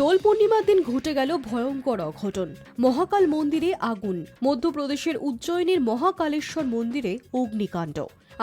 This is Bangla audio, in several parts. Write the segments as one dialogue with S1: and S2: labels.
S1: দোল পূর্ণিমার দিন ঘটে গেল ভয়ঙ্কর অঘটন। মহাকাল মন্দিরে আগুন, মধ্যপ্রদেশের উজ্জয়িনীর মহাকালেশ্বর মন্দিরে অগ্নিকাণ্ড।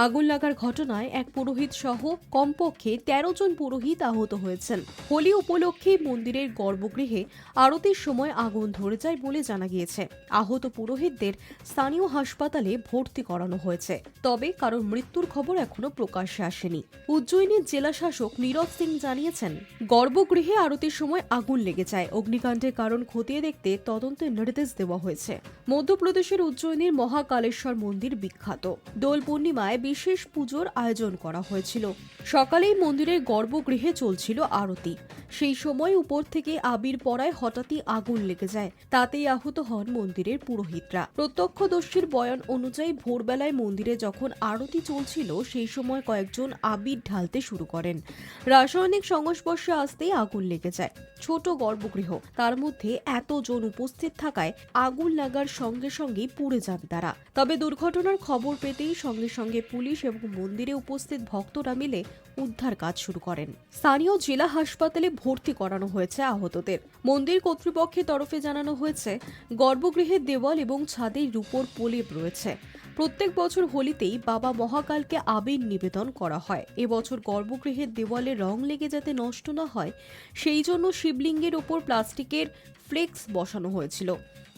S1: আগুন লাগার ঘটনায় এক পুরোহিত সহ কমপক্ষে তেরো জন পুরোহিত আহত হয়েছেন। হোলি উপলক্ষে মন্দিরের গর্ভগৃহে আরতির সময় আগুন ধরে যায় বলে জানা গিয়েছে। আহত পুরোহিতদের স্থানীয় হাসপাতালে ভর্তি করানো হয়েছে। তবে কারোর মৃত্যুর খবর এখনও প্রকাশ্যে আসেনি। উজ্জয়িনীর জেলা শাসক নীরজ সিং জানিয়েছেন, গর্ভগৃহে আরতির সময় আগুন লেগে যায়। অগ্নিকাণ্ডের কারণ খতিয়ে দেখতে তদন্তের নির্দেশ দেওয়া হয়েছে। মধ্যপ্রদেশের উজ্জয়িনীর মহাকালেশ্বর মন্দির বিখ্যাত। দোল পূর্ণিমায় বিশেষ পুজোর আয়োজন করা হয়েছিল। সকালেই মন্দিরের গর্ভগৃহে চলছিল আরতি। সেই সময় উপর থেকে আবির পড়ায় হঠাৎই আগুন লেগে যায়। তাতেই আহত হন মন্দিরের পুরোহিতরা। প্রত্যক্ষদর্শীর বয়ান অনুযায়ী ভোরবেলায় মন্দিরে যখন আরতি চলছিল, সেই সময় কয়েকজন আবির ঢালতে শুরু করেন। রাসায়নিক সংস্পর্শে আসতেই আগুন লেগে যায়। ছোট গর্ভগৃহ। তার মধ্যে এতজন উপস্থিত থাকায় আগুন লাগার সঙ্গে সঙ্গেই পুড়ে যান তারা। তবে দুর্ঘটনার খবর পেতেই সঙ্গে সঙ্গে পুলিশ এবং মন্দিরে উপস্থিত ভক্তরা মিলে উদ্ধার কাজ শুরু করেন। স্থানীয় জেলা হাসপাতালে ভর্তি করানো হয়েছে আহতদের। মন্দির কর্তৃপক্ষের তরফে জানানো হয়েছে, গর্ভগৃহের দেওয়াল এবং ছাদের রূপর প্রলেপ রয়েছে। প্রত্যেক বছর হোলিতেই বাবা মহাকালকে আবির নিবেদন করা হয়। এবছর গর্ভগৃহের দেওয়ালে রং লেগে যাতে নষ্ট না হয়, সেই জন্য শিবলিঙ্গের ওপর প্লাস্টিকের ফ্লেক্স বসানো হয়েছিল।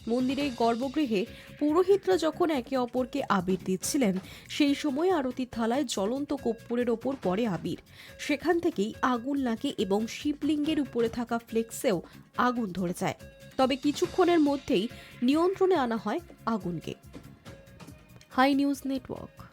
S1: মন্দিরের গর্ভগৃহে পুরোহিতরা যখন একে অপরকে আবির দিচ্ছিলেন, সেই সময় আরতির থালায় জ্বলন্ত কর্পূরের ওপর পড়ে আবির। সেখান থেকেই আগুন লাগে এবং শিবলিঙ্গের উপরে থাকা ফ্লেক্সেও আগুন ধরে যায়। তবে কিছুক্ষণের মধ্যেই নিয়ন্ত্রণে আনা হয় আগুনকে। High News Network.